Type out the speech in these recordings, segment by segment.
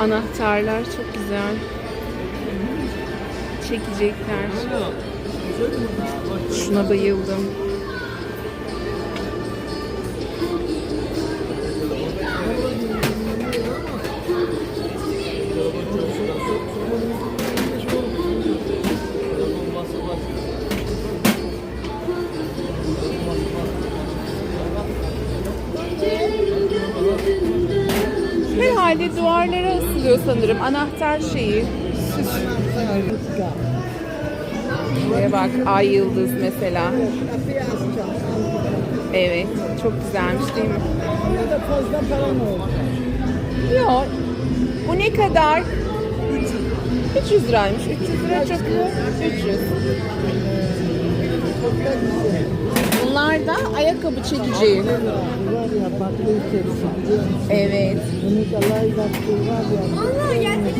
Anahtarlar çok güzel. Çekecekler. Şuna bayıldım. Herhalde duvarlara asılıyor sanırım. Anahtar şeyi. Süs. Bak ay yıldız mesela. Evet çok güzelmiş değil mi? Fazla paran oldu. Yok. Bu ne kadar? 300 liraymış. 300 lira çok 300. Da ayakkabı çekici. Evet. Allah gelsin.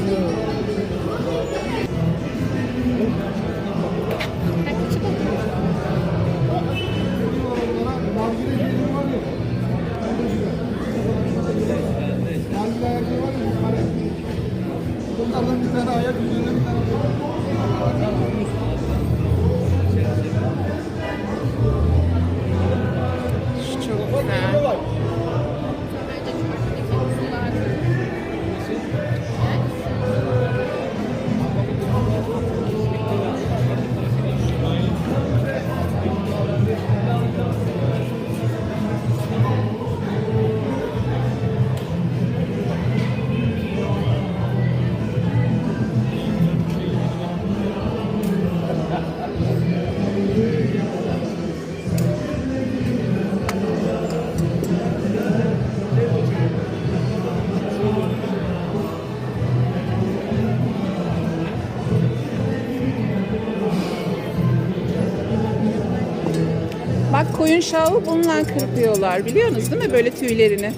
Bak koyun şavı bununla kırpıyorlar biliyorsunuz değil mi böyle tüylerini?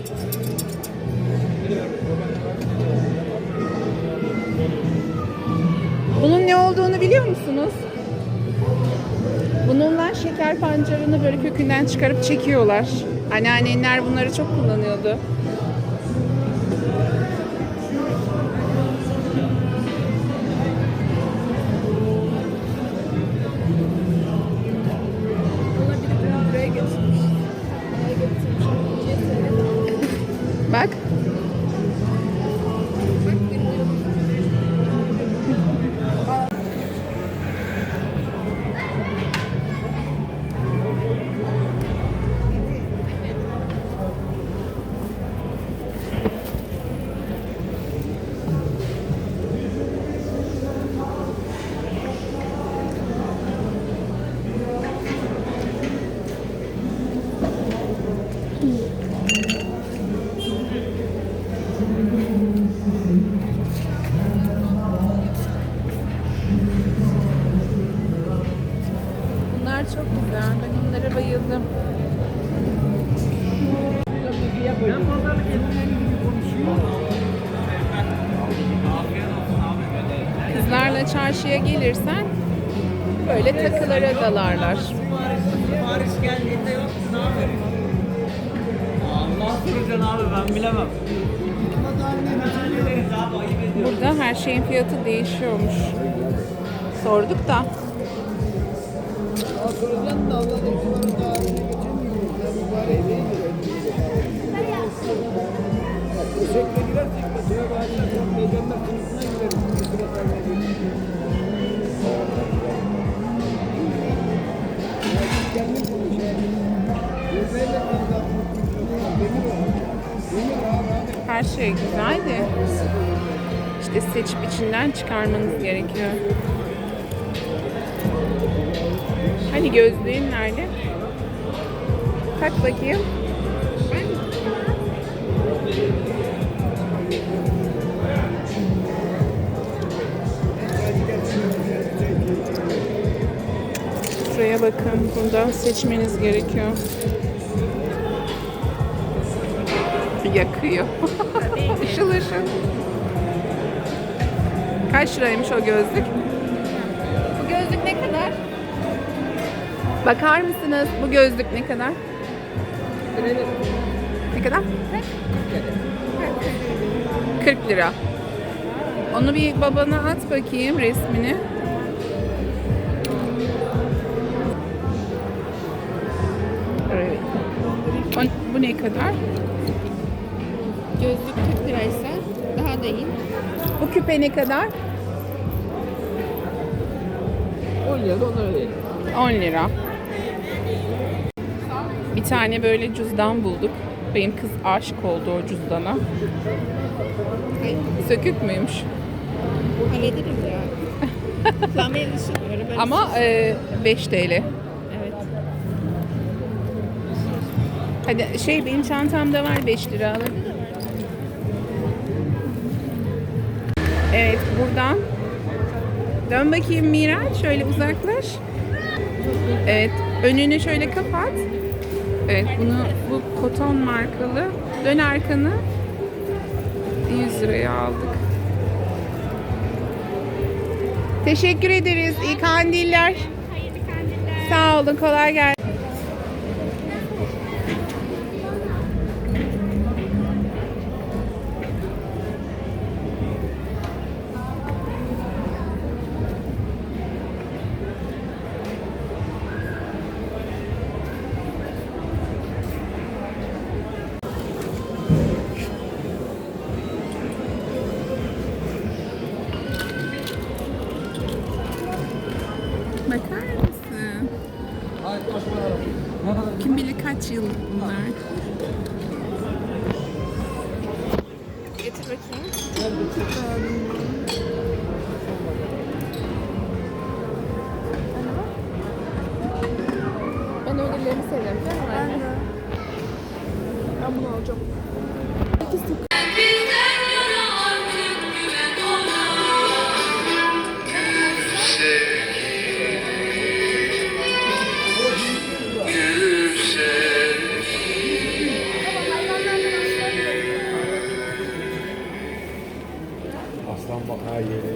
Bunun ne olduğunu biliyor musunuz? Bununla şeker pancarını böyle kökünden çıkarıp çekiyorlar. Anneanneler bunları çok kullanıyordu. Bunlar çok güzel. Ben onlara bayıldım. Kızlarla çarşıya gelirsen böyle takılara dalarlar. Sipariş geldiğinde yok ne yapayım? Allah soracaksın abi ben bilemem. Burada her şeyin fiyatı değişiyormuş. Sorduk da. Her şey güzel de işte seçip içinden çıkarmanız gerekiyor. Hani gözlüğün nerede? Tak bakayım. Şuraya bakın. Burada seçmeniz gerekiyor. Yakıyor. ışıl ışıl. Kaç liraymış o gözlük? Bu gözlük ne kadar? Bakar mısınız bu gözlük ne kadar? Ne kadar? 40 lira. Onu bir babana at bakayım resmini. Evet. O- Bu ne kadar? Gözlük 40 liraysa daha da iyi. Bu küpe ne kadar? 10 lira da onlara verelim. 10 lira. Bir tane böyle cüzdan bulduk. Benim kız aşık oldu o cüzdana. Sökük müymüş? Hallederim ya. Kullanmaya alışıyorum. Böyle Ama e, 5 TL. Evet. Hadi şey benim çantamda var 5 lira alır. Evet buradan dön bakayım Miraç şöyle uzaklaş. Evet önünü şöyle kapat. Evet bunu bu koton markalı. Dön arkanı. 100 liraya aldık. Teşekkür ederiz. İyi kandiller. Sağ olun. Kolay gelsin. Kaç yıl bunlar. Getir bakayım. ये